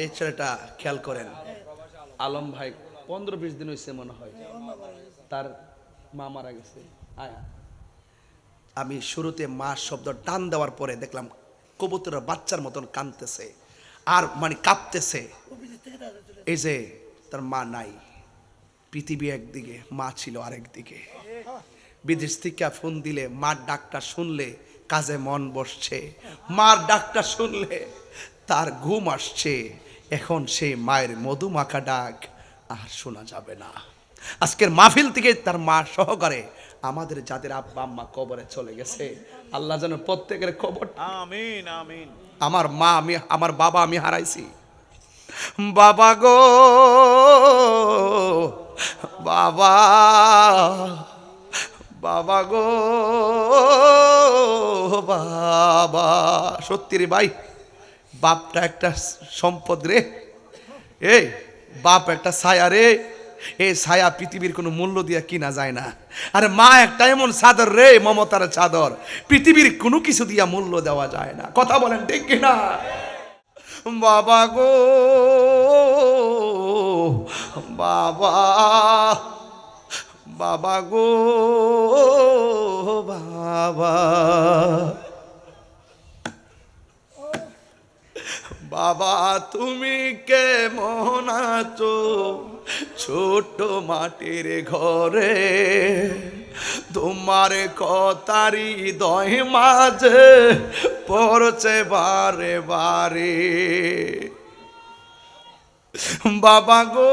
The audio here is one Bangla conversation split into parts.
এই ছেলেটা খেয়াল করেন। আলম ভাই পনেরো বিশ দিন হয়েছে মনে হয়। তার মা মারা গেছে। আয়া। আমি শুরুতে মা শব্দ টান দেওয়ার পরে দেখলাম কবুতরের বাচ্চার মতন কাঁদতেছে আর মানে কাঁপতেছে। এই যে তার মা নাই। পৃথিবী একদিকে, মা ছিল আরেকদিকে। বিদেশ থেকে ফোন দিলে মার ডাকটা শুনলে কাজে মন বসছে। মার ডাকটা শুনলে তার ঘুম আসছে। এখন সেই মায়ের মধুমাখা ডাক আর শোনা যাবে না। আজকের মাহফিল থেকে তার মা সহকারে আমাদের যাদের আব্বা আম্মা কবরে চলে গেছে আল্লাহ যেন প্রত্যেকের খবর আমিন আমিন। আমার মা আমি আমার বাবা আমি হারাইছি। বাবা গো বাবা। বাবা গো, বাবা। সত্যি রে ভাই, বাপটা একটা সম্পদ রে। এই বাপ একটা ছায়া রে। এই ছায়া পৃথিবীর কোনো মূল্য দিয়ে কিনা যায় না। আরে মা একটা এমন চাদর রে, মমতার চাদর। পৃথিবীর কোনো কিছু দিয়া মূল্য দেওয়া যায় না। কথা বলেন ঠিক কিনা? বাবা গো, বাবা। বাবা গো, বাবা। বাবা, তুমি কেমন আছো? ছোট মাটির ঘরে তোমার কতারি দয় মাঝে পড়ছে বারে বারে। বাবা গো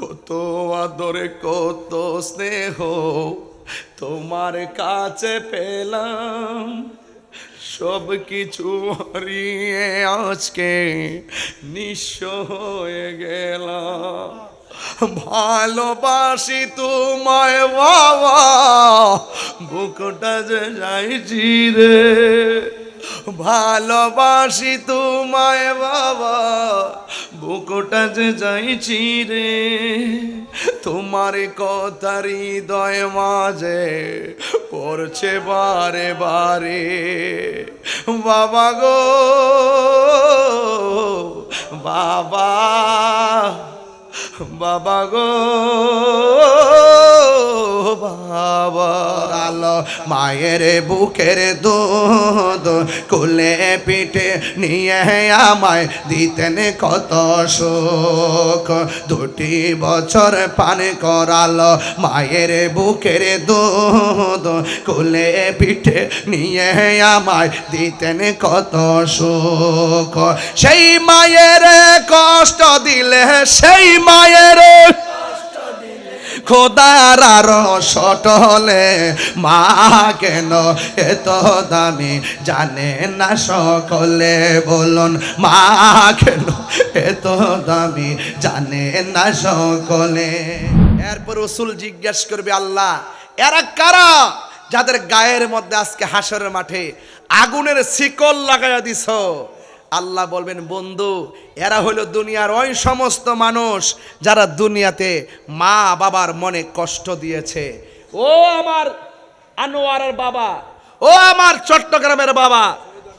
কত আদরে, কত স্নেহ তোমার কাছে পেলাম। সব কিছু হারিয়ে আজকে নিঃস্ব হয়ে গেলাম। ভালোবাসি তোমায় বাবা, বুকটা যে যাইছি রে। ভালোবাসি তোমায় বাবা বুকটা যে যাইছি রে, তোমার কথা হৃদয় মাঝে পড়ছে বারে বারে। বাবা গো, বাবা বাবা গো, বাবা। আলো মায়ের বুকের দুধ, কোলে পিঠে নিয়ে আমায় দিতেন কত সুখ। দুটি বছর পান করালো মায়ের বুকের দুধ, কুলে পিঠে নিয়ে আমায় দিতেন কত সুখ। সেই মায়ের কষ্ট দিলে সেই মায়ের খোদার আর সটলে মা কেন এত দামি? জানে না সকলে। বলুন, মা কেন এত দামি? জানে না সকলে। এরপর রসুল জিজ্ঞেস করবে, আল্লাহ, এরা কারা যাদের গায়ের মধ্যে আজকে হাসরের মাঠে আগুনের শিকল লাগাইয়া দিছ? আল্লাহ বলবেন, বন্ধু, এরা হলো দুনিয়ার ওই সমস্ত মানুষ যারা দুনিয়াতে মা বাবার মনে কষ্ট দিয়েছে। ও আমার আনোয়ারের বাবা, ও আমার চট্টগ্রামের বাবা,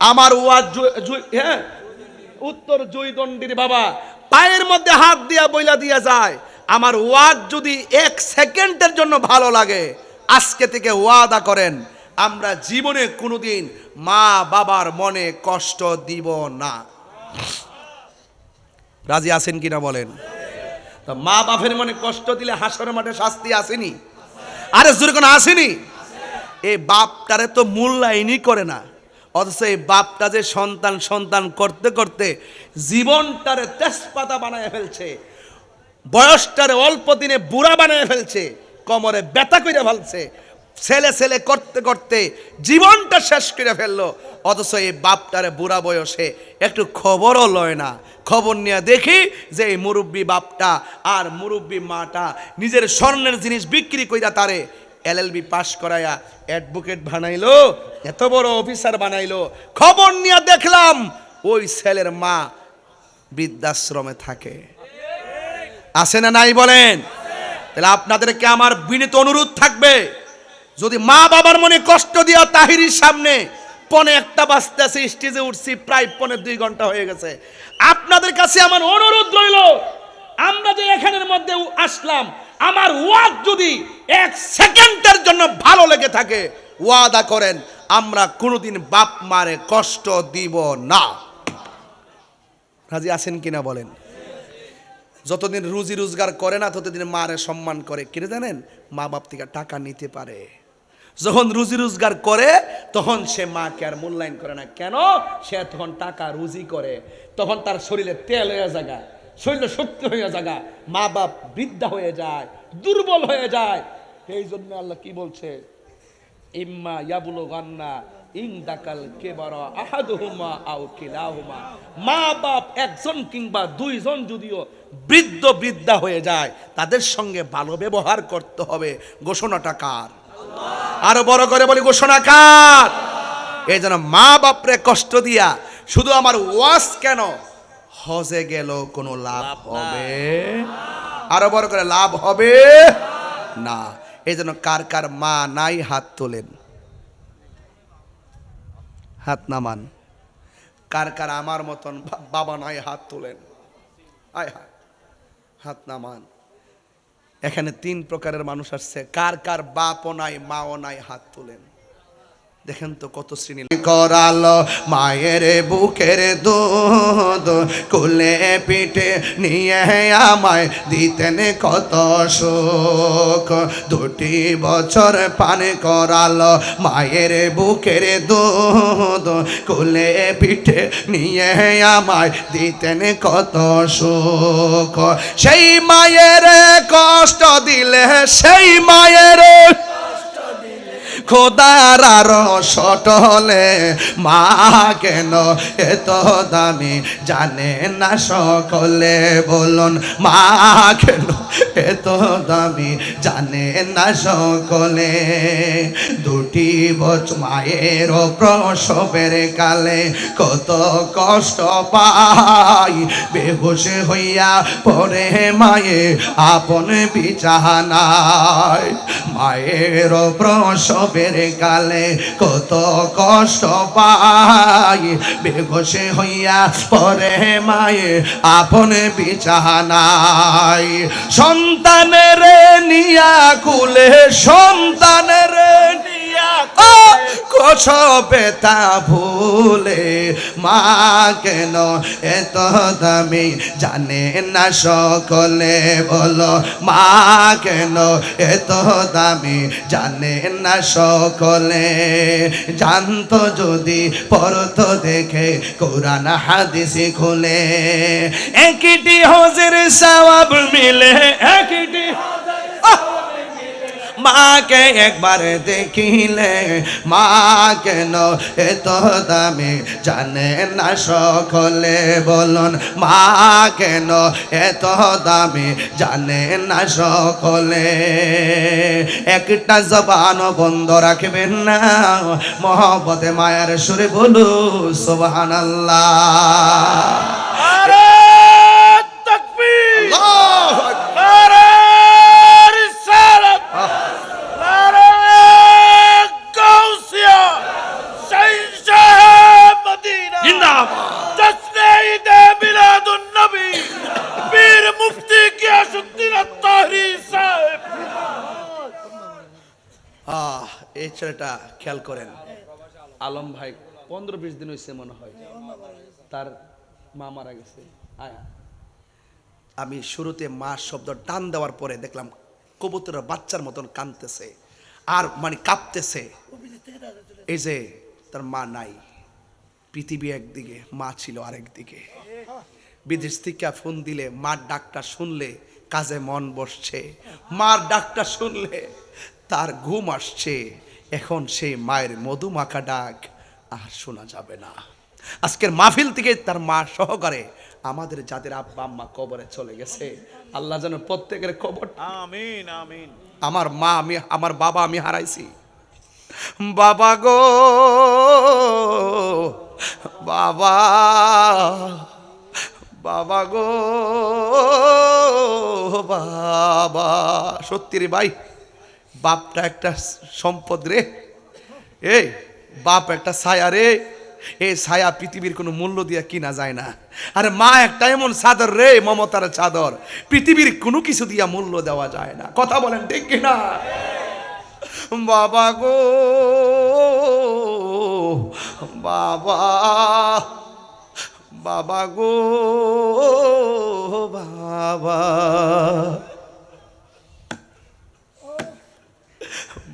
আমার ওয়াজ হ্যাঁ উত্তর জুইদণ্ডির বাবা, পায়ের মধ্যে হাত দিয়া বইলা দিয়া যায়। আমার ওয়াজ যদি এক সেকেন্ডের জন্য ভালো লাগে, আজকে থেকে ওয়াদা করেন আমরা জীবনে কোনোদিন মা বাবার মনে কষ্ট দিব না। রাজি আছেন কিনা বলেন? তো মা বাপের মনে কষ্ট দিলে হাসরের মাঠে শাস্তি আসেনি? আরে জোরে কোনো আসেনি? এই বাপটারে তো মূল্যায়নই করে না। অথচ এই বাপটা যে সন্তান সন্তান করতে করতে জীবনটারে তেজপাতা বানায় ফেলছে, বয়সটারে অল্প দিনে বুড়া বানায় ফেলছে, কোমরে ব্যথা করে ফেলছে ছেলে ছেলে করতে করতে জীবনটা শেষ করে ফেলল। অথচ এই বাপটারে বুড়া বয়সে একটু খবরও লয় না। খবর নিয়ে দেখি যে এই মুরব্বী বাপটা আর মুরব্বী মাটা নিজের স্বর্ণের জিনিস বিক্রি কইরা তারে এলএলবি পাশ করায়া অ্যাডভোকেট বানাইলো, এত বড় অফিসার বানাইলো। খবর নিয়ে দেখলাম ওই ছেলের মা বৃদ্ধাশ্রমে থাকে। আছে না নাই বলেন? তাহলে আপনাদেরকে আমার বিনীত অনুরোধ থাকবে। যদি মা বাবার মনে কষ্ট দিয়া তাহিরির সামনে পনে একটা বাজতে আছে, স্টেজে উঠছি, প্রায় পনে দুই ঘণ্টা হয়ে গেছে। আপনাদের কাছে আমার অনুরোধ রইল, আমরা যে এখানের মধ্যে আসলাম, আমার ওয়াদ যদি এক সেকেন্ডের জন্য ভালো লেগে থাকে, ওয়াদা করেন, আমরা কোনোদিন বাপ মারে কষ্ট দিব না। রাজি আছেন কিনা বলেন? যতদিন রুজি রোজগার করে না, ততদিন মারে সম্মান করে। কিনে জানেন? মা বাপ থেকে টাকা নিতে পারে। যখন রুজি রোজগার করে, তখন সে মাকে আর মূল্যায়ন করে না। কেন? সে তখন টাকা রুজি করে। তখন তার শরীরে তেল হয়ে জায়গা শরীরে শক্তি হয়ে জায়গা মা বাপ বৃদ্ধা হয়ে যায়, দুর্বল হয়ে যায়। এই জন্য আল্লাহ কি বলছে? ইম্মা ইয়াবুলো গান্না ইং দাকাল কেবার আহাদুহুমা আও কিলাহুমা। মা বাপ একজন কিংবা দুইজন যদিও বৃদ্ধ বৃদ্ধা হয়ে যায়, তাদের সঙ্গে ভালো ব্যবহার করতে হবে। ঘোষণাটা কার? আরও বড় করে বলি ঘোষণা কার। এই যেন মা বাপরে কষ্ট দিয়া শুধু আমার ওয়াস কেন? হজে গেল কোনো লাভ হবে? আরও বড় করে লাভ হবে? না। এই জন্য কার কার মা নাই হাত তোলেন। হাত নামান কার কার আমার মতন বাবা নাই হাত তোলেন। আয় হাত নামান এখানে তিন প্রকারের মানুষ আসছে। কার কার বাপও নাই মাও নাই হাত তোলেন। দেখেন তো কত শ্রেণি করালো মায়ের বুকের দুধ কুলে পিঠে নিয়ে আমায় দিতেন কত সুখ দুটি বছর পান করালো মায়ের বুকের দুধ কুলে পিঠে নিয়ে আমায় দিতেন কত সুখ সেই মায়ের কষ্ট দিলে সেই মায়ের খোদার আর সটলে মা কেন এত দামি? জানে না সকলে বলুন, মা কেন এত দামি? জানে না সকলে। দুটি বছ মায়ের প্রসবের কালে কত কষ্ট পাই। বেহুশ হইয়া পরে মায়ে আপন বিছানায়। মায়ের প্রসবের কালে কত কষ্ট পাই। বেগসে হইয়া পরে মায়ে আপন বিছানায়। সন্তানের নিয়া কুলে, সন্তানের নিয়া কোষ পেতা ভুলে, মা কেন এত দামি? জানে না সকলে বলো, মা কেন এত দামি? জানে না সকলে। জানতো যদি পরত দেখে, কোরআন হাদিসে খুলে। একটি হজের সওয়াব মিলে, একটি! মাকে একবার দেখিলে, মা কেন এত দামি জানে না সকলে? বলুন, মা কেন এত দামি জানে না সকলে? একটা জবান বন্ধ রাখবেন না, মহব্বতে, মায়ার সুরে বলু সোবাহান আল্লাহ এই ছেলেটা খেয়াল করেন। আলম ভাই পনেরো বিশ দিন হয়েছে মনে হয়। তার মা মারা গেছে। আয়। আমি শুরুতে মা শব্দ টান দেওয়ার পরে দেখলাম কবুতরের বাচ্চার মতন কাঁদতেছে আর মানে কাঁপতেছে। এই যে তার মা নাই। পৃথিবী একদিকে, মা ছিল আরেকদিকে বিদেশ থেকে ফোন দিলে মার ডাকটা শুনলে কাজে মন বসছে। মার ডাকটা শুনলে তার ঘুম আসছে। এখন সেই মায়ের মধু মাখা ডাক আর শোনা যাবে না। আজকের মাহফিল থেকে তার মা সহকারে আমাদের যাদের আব্বা আম্মা কবরে চলে গেছে আল্লাহ যেন প্রত্যেকের কবর আমিন আমিন। আমার মা আমি আমার বাবা আমি হারাইছি। বাবা গো বাবা বাবা গো বাবা সত্যি রে ভাই। বাপটা একটা সম্পদ রে। এই, বাপ একটা ছায়া রে। এই ছায়া পৃথিবীর কোনো মূল্য দিয়া কিনা যায় না। আর মা একটা এমন চাদর রে, মমতার চাদর। পৃথিবীর কোনো কিছু দিয়া মূল্য দেওয়া যায় না। কথা বলেন ঠিক কিনা? বাবা গো, বাবা বাবা গো, বাবা।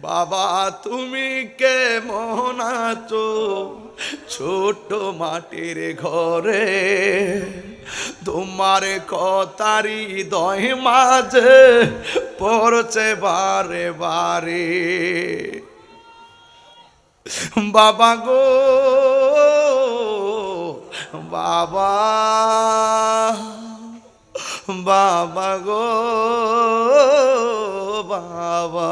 বাবা, তুমি কেমন আছো? ছোট মাটির ঘরে তোমার কতারি দয় মাঝে পড়ছে বারে বারে। বাবা গো, বাবা বাবা গো, বাবা।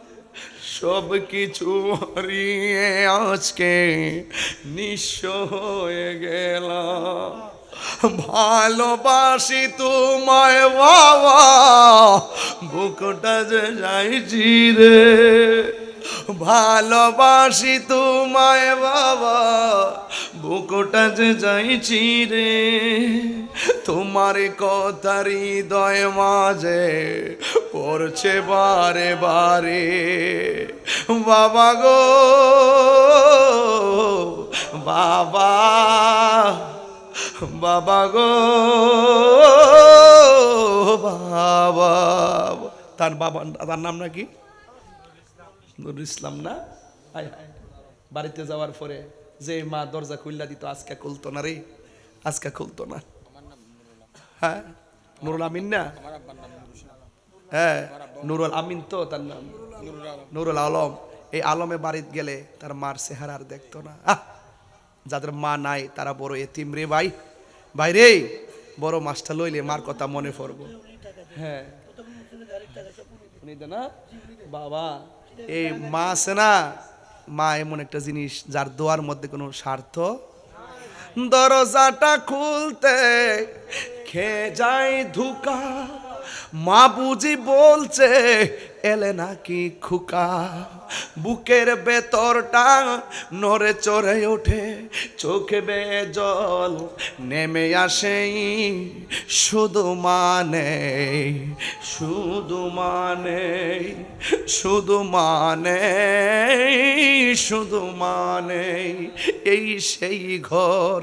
সব কিছু হারিয়ে আজকে নিঃস্ব হয়ে গেলাম। ভালোবাসি তোমায় বাবা, বুকটা যে যাইছি রে। ভালোবাসি তোমায় বাবা বুকটা যে যাইছি রে, তোমার কথা হৃদয় মাঝে পড়ছে বারে বারে। বাবা গো, বাবা বাবা গো, বাবা তার বাবা, তার নাম নাকি? নুরুল ইসলাম না? বাড়িতে যাওয়ার পরে যে মা দরজা খুললা দিত আজকে খুলতো না রে আজকে খুলতো না। হ্যাঁ? নুরুল আমিন না? হ্যাঁ নুরুল আমিন তো তার নাম। নুরুল আলম। এই আলমে বাড়িতে গেলে তার মার চেহারা আর দেখতো না। আহ! যাদের মা নাই তারা বড় এতিম রে ভাই। ভাই রে বড় মাছটা লইলে মার কথা মনে পড়ব। হ্যাঁ। না? বাবা এই মা আছে না? মা এমন একটা জিনিস যার দোয়ার মধ্যে কোনো স্বার্থ দরজাটা খুলতে খেয়ে যায় ধুকা, মা বুঝি বলছে, এলে নাকি খুকা। বুকের ভেতরটা নড়ে চড়ে ওঠে, চোখে বে জল নেমে আসেই শুধু মানে শুধু মানে শুধু মানে শুধু মানে। এই সেই ঘর,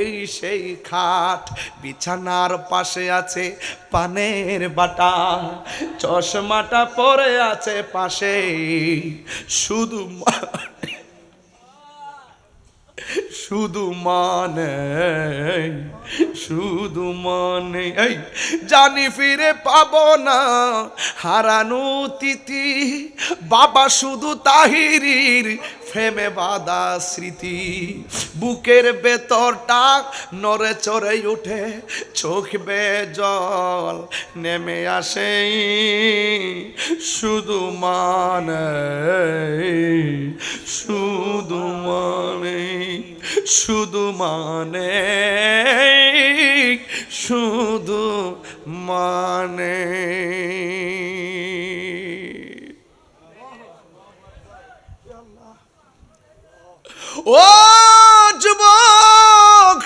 এই সেই খাট বিছানার পাশে আছে পানের বাটা, চশমাটা পরে আছে পাশে। শুধু শুধু মানে শুধু মানে এই, জানি ফিরে পাব না, হারানো তিথি, বাবা শুধু তাহিরির ফেমে বাদা স্মৃতি। বুকের ভেতরটা নড়ে চড়ে উঠে, চোখ বে জল নেমে আসে শুধু মানে শুধু মানে শুধু মানে শুধু মানে ও যুবক,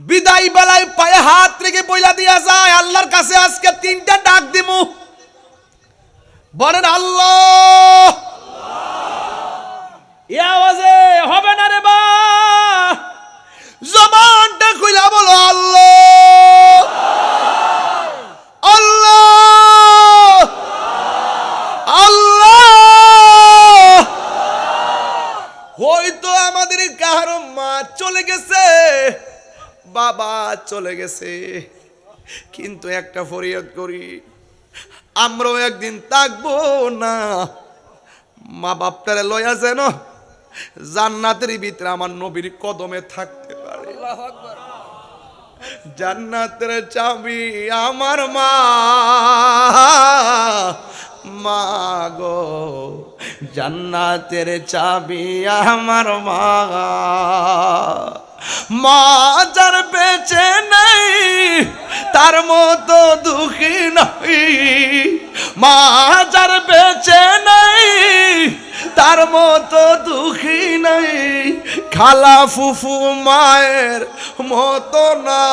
বিদায় বেলায় পায়ে হাত রেখে বইলা দিয়া যায়, আল্লাহর কাছে আজকে তিনটা ডাক দিমু। বলেন, আল্লাহ এ আওয়াজে হবে না রে বা জবানটা খুলে বলো আল্লাহ আল্লাহ আল্লাহ হয়তো আমাদের কারও মা চলে গেছে বাবা চলে গেছে। কিন্তু একটা ফরিয়াদ করি আমরাও একদিন থাকব না। মা বাপটারে লয়া যেন জান্নাতের ভিতরে আমার নবীর কদমে থাকতে পারে। জান্নাতের চাবি আমার মা। মা গো জান্নাতের চাবি আমার মা। মা যার বেঁচে নেই, তার মতো দুঃখী নাই। মা যার বেঁচে নেই, তার মতো দুঃখী নাই। খালা ফুফু মায়ের মতো না।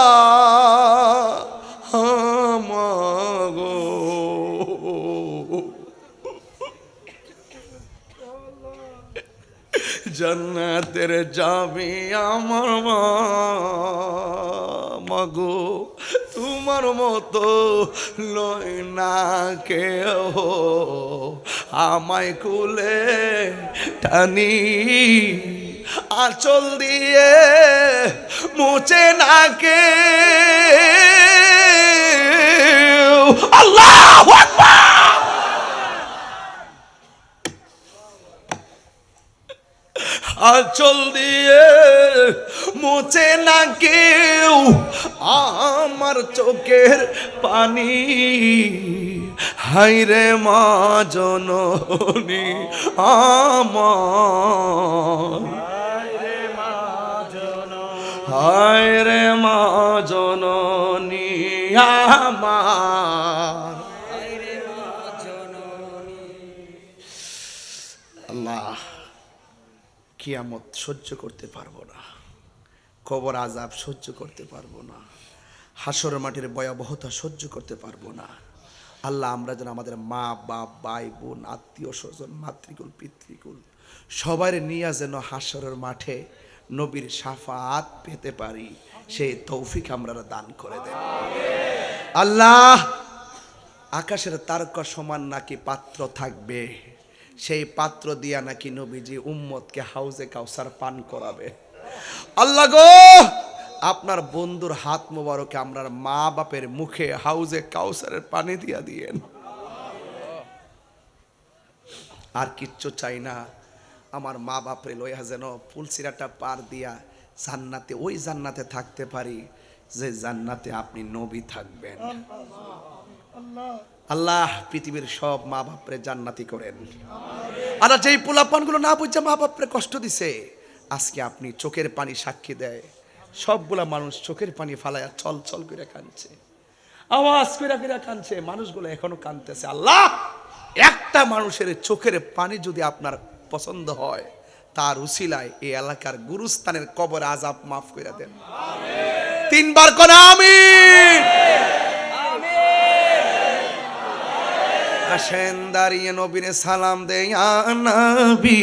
গো জান্নাতের যাবি আমার মা মাগো তোমার মতো লয় না কেউ আমায় কুলে টানি, আঁচল দিয়ে মুছে না কে। আল্লাহ আঁচল দিয়ে মুছে না কেউ আমার চোখের পানি। হাইরে মা জননী আমার। জননী। আমার। আল্লাহ, কিয়ামত সহ্য করতে পারব না। কবর আজাব সহ্য করতে পারব না। হাসর মাটির ভয়াবহতা সহ্য করতে পারব না। আল্লাহ, আমরা যেন আমাদের মা, বাপ, ভাই, বোন, আত্মীয় স্বজন, মাতৃকুল, পিতৃকুল সবার নিয়ে যেন হাসরের মাঠে নবীর সাফাত পেতে পারি। সেই তৌফিক আমরা দান করে দেন। আল্লাহ, আকাশের তারকা সমান নাকি পাত্র থাকবে? সেই পাত্র দিয়া নাকি নবীজি উম্মতকে হাউজে কাউসার পান করাবে। আল্লাহ গো, আপনার বন্ধুর হাত মোবারকে আমরা মা বাপের মুখে হাউজে কাউসারের পানি দিয়া দিয়েন। আর কিচ্ছু চাই না, আমার মা বাপরে লইয়া যেন ফুলসিরাটা পার দিয়া জান্নাতে, ওই জান্নাতে থাকতে পারি যে জান্নাতে আপনি নবী থাকবেন। আল্লাহ পৃথিবীর সব মা বাপরে জান্নাতি করেন। আর যেই পোলাপানগুলো না বুঝছে মা বাপরে কষ্ট দিছে, আজকে আপনি চোখের পানি সাক্ষী দেয়। সবগুলা মানুষ চোখের পানি ফালায়া চল চল করে কাঁদছে। আওয়াজ করে করে কাঁদছে, মানুষগুলো এখনও কাঁদতেছে। আল্লাহ, একটা মানুষের চোখের পানি যদি আপনার পছন্দ হয় তার উসিলায় এই এলাকার গুরুস্থানের কবর আজাব মাফ করে দেন। তিনবার কোন আমি আসেন, দাঁড়িয়ে নবীনে সালাম দেয়া নবী।